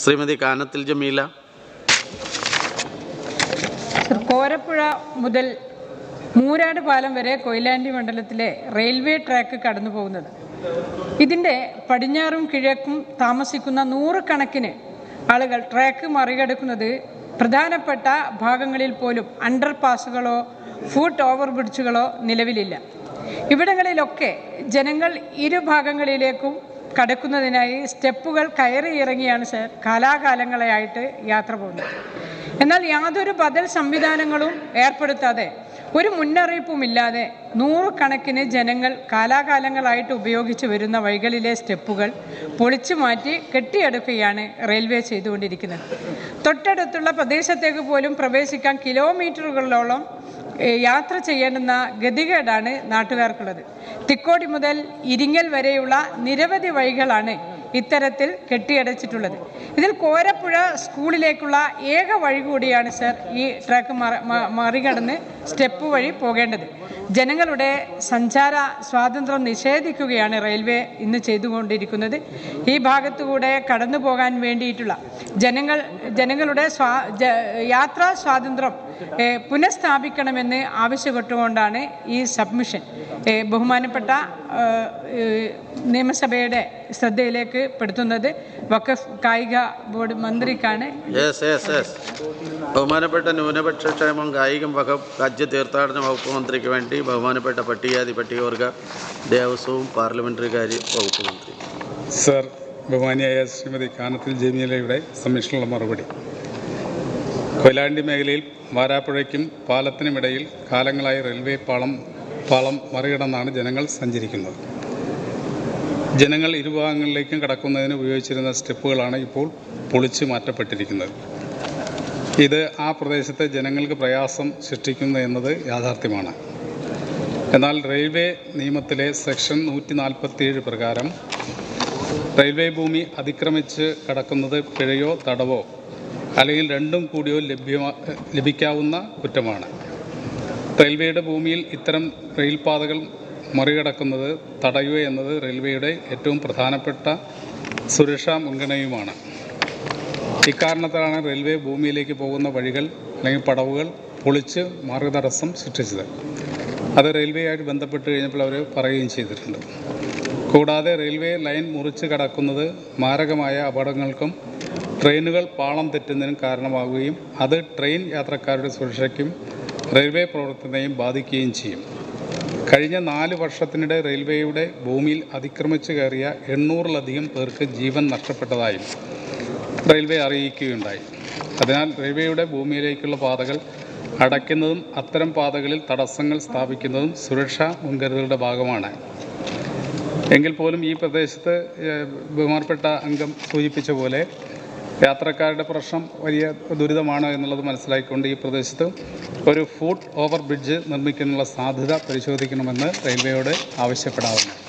ശ്രീമതി കാനത്തിൽ ജമീല. കോരപ്പുഴ മുതൽ മൂരാട് പാലം വരെ കൊയിലാണ്ടി മണ്ഡലത്തിലെ റെയിൽവേ ട്രാക്ക് കടന്നു പോകുന്നത്. ഇതിന്റെ പടിഞ്ഞാറും കിഴക്കും താമസിക്കുന്ന നൂറുകണക്കിന് ആളുകൾ ട്രാക്ക് മറികടക്കുന്നത് പ്രധാനപ്പെട്ട ഭാഗങ്ങളിൽ പോലും അണ്ടർ പാസുകളോ ഫുട് ഓവർ ബ്രിഡ്ജുകളോ നിലവിലില്ല. ഇവിടങ്ങളിലൊക്കെ ജനങ്ങൾ ഇരുഭാഗങ്ങളിലേക്കും കടക്കുന്നതിനായി സ്റ്റെപ്പുകൾ കയറി ഇറങ്ങിയാണ് സർ കാലാകാലങ്ങളെയായിട്ട് യാത്ര പോകുന്നത്. എന്നാൽ യാതൊരു ബദൽ സംവിധാനങ്ങളും ഏർപ്പെടുത്താതെ ഒരു മുന്നറിയിപ്പുമില്ലാതെ നൂറുകണക്കിന് ജനങ്ങൾ കാലാകാലങ്ങളായിട്ട് ഉപയോഗിച്ച് വരുന്ന വഴികളിലെ സ്റ്റെപ്പുകൾ പൊളിച്ചു മാറ്റി കെട്ടിയെടുക്കുകയാണ് റെയിൽവേ ചെയ്തുകൊണ്ടിരിക്കുന്നത്. തൊട്ടടുത്തുള്ള പ്രദേശത്തേക്ക് പോലും പ്രവേശിക്കാൻ കിലോമീറ്ററുകളോളം യാത്ര ചെയ്യേണ്ടുന്ന ഗതികേടാണ് നാട്ടുകാർക്കുള്ളത്. തിക്കോടി മുതൽ ഇരിങ്ങൽ വരെയുള്ള നിരവധി വഴികളാണ് ഇത്തരത്തിൽ കെട്ടിയടച്ചിട്ടുള്ളത്. ഇതിൽ കോരപ്പുഴ സ്കൂളിലേക്കുള്ള ഏക വഴി കൂടിയാണ് സർ ഈ ട്രാക്ക് മറികടന്ന് സ്റ്റെപ്പ് വഴി പോകേണ്ടത്. ജനങ്ങളുടെ സഞ്ചാര സ്വാതന്ത്ര്യം നിഷേധിക്കുകയാണ് റെയിൽവേ ഇന്ന് ചെയ്തുകൊണ്ടിരിക്കുന്നത്. ഈ ഭാഗത്തുകൂടെ കടന്നു പോകാൻ വേണ്ടിയിട്ടുള്ള ജനങ്ങൾ ജനങ്ങളുടെ സ്വാ യാത്രാ സ്വാതന്ത്ര്യം പുനഃസ്ഥാപിക്കണമെന്ന് ആവശ്യപ്പെട്ടുകൊണ്ടാണ് ഈ സബ്മിഷൻ. ബഹുമാനപ്പെട്ട നിയമസഭയുടെ ശ്രദ്ധയിലേക്ക് പെടുത്തുന്നത്. വഖഫ് കായിക ബോർഡ് മന്ത്രിക്കാണ്. ബഹുമാനപ്പെട്ട ന്യൂനപക്ഷ ക്ഷേമം കായികം വകുപ്പ് രാജ്യ തീർത്ഥാടന വകുപ്പ് മന്ത്രിക്ക് വേണ്ടി ബഹുമാനപ്പെട്ട പട്ടികജാതി പട്ടികവർഗ ദേവസ്വവും പാർലമെന്ററി കാര്യ വകുപ്പ് മന്ത്രി. സർ ബഹുമാനിയായ ശ്രീമതി കാനത്തിൽ ജമീലയുടെ സബ്മിഷനുള്ള മറുപടി. കൊയിലാണ്ടി മേഖലയിൽ വാരാപ്പുഴയ്ക്കും പാലത്തിനുമിടയിൽ കാലങ്ങളായി റെയിൽവേ പാളം പാളം മറികടന്നാണ് ജനങ്ങൾ സഞ്ചരിക്കുന്നത്. ജനങ്ങൾ ഇരുഭാഗങ്ങളിലേക്കും കടക്കുന്നതിന് ഉപയോഗിച്ചിരുന്ന സ്റ്റെപ്പുകളാണ് ഇപ്പോൾ പൊളിച്ചു മാറ്റപ്പെട്ടിരിക്കുന്നത്. ഇത് ആ പ്രദേശത്തെ ജനങ്ങൾക്ക് പ്രയാസം സൃഷ്ടിക്കുന്നു എന്നത് യാഥാർത്ഥ്യമാണ്. എന്നാൽ റെയിൽവേ നിയമത്തിലെ സെക്ഷൻ നൂറ്റി നാൽപ്പത്തിയേഴ് പ്രകാരം റെയിൽവേ ഭൂമി അതിക്രമിച്ച് കടക്കുന്നത് പിഴയോ തടവോ അല്ലെങ്കിൽ രണ്ടും കൂടിയോ ലഭ്യമാ ലഭിക്കാവുന്ന കുറ്റമാണ്. റെയിൽവേയുടെ ഭൂമിയിൽ ഇത്തരം റെയിൽപാതകൾ മറികടക്കുന്നത് തടയുക എന്നത് റെയിൽവേയുടെ ഏറ്റവും പ്രധാനപ്പെട്ട സുരക്ഷാ മുൻഗണനയുമാണ്. ഇക്കാരണത്താലാണ് റെയിൽവേ ഭൂമിയിലേക്ക് പോകുന്ന വഴികൾ അല്ലെങ്കിൽ പടവുകൾ പൊളിച്ച് മാർഗതടസ്സം സൃഷ്ടിച്ചത്. അത് റെയിൽവേയായിട്ട് ബന്ധപ്പെട്ട് കഴിഞ്ഞപ്പോൾ അവർ പറയുകയും ചെയ്തിട്ടുണ്ട്. കൂടാതെ റെയിൽവേ ലൈൻ മുറിച്ച് കടക്കുന്നത് മാരകമായ അപകടങ്ങൾക്കും ട്രെയിനുകൾ പാളം തെറ്റുന്നതിനും കാരണമാവുകയും അത് ട്രെയിൻ യാത്രക്കാരുടെ സുരക്ഷയ്ക്കും റെയിൽവേ പ്രവർത്തനത്തെയും ബാധിക്കുകയും ചെയ്യും. കഴിഞ്ഞ നാല് വർഷത്തിനിടെ റെയിൽവേയുടെ ഭൂമിയിൽ അതിക്രമിച്ചു കയറിയ എണ്ണൂറിലധികം പേർക്ക് ജീവൻ നഷ്ടപ്പെട്ടതായും. റെയിൽവേ അറിയിക്കുകയുണ്ടായി. അതിനാൽ റെയിൽവേയുടെ ഭൂമിയിലേക്കുള്ള പാതകൾ അടയ്ക്കുന്നതും അത്തരം പാതകളിൽ തടസ്സങ്ങൾ സ്ഥാപിക്കുന്നതും സുരക്ഷാ മുൻകരുതലുകളുടെ ഭാഗമാണ്. എങ്കിൽ പോലും ഈ പ്രദേശത്ത് ബഹുമാനപ്പെട്ട അംഗം സൂചിപ്പിച്ച പോലെ യാത്രക്കാരുടെ പ്രശ്നം വലിയ ദുരിതമാണ് എന്നുള്ളത് മനസ്സിലാക്കിക്കൊണ്ട് ഈ പ്രദേശത്ത് ഒരു ഫുട് ഓവർ ബ്രിഡ്ജ് നിർമ്മിക്കാനുള്ള സാധ്യത പരിശോധിക്കണമെന്ന് റെയിൽവേയോട് ആവശ്യപ്പെടാവുന്നതാണ്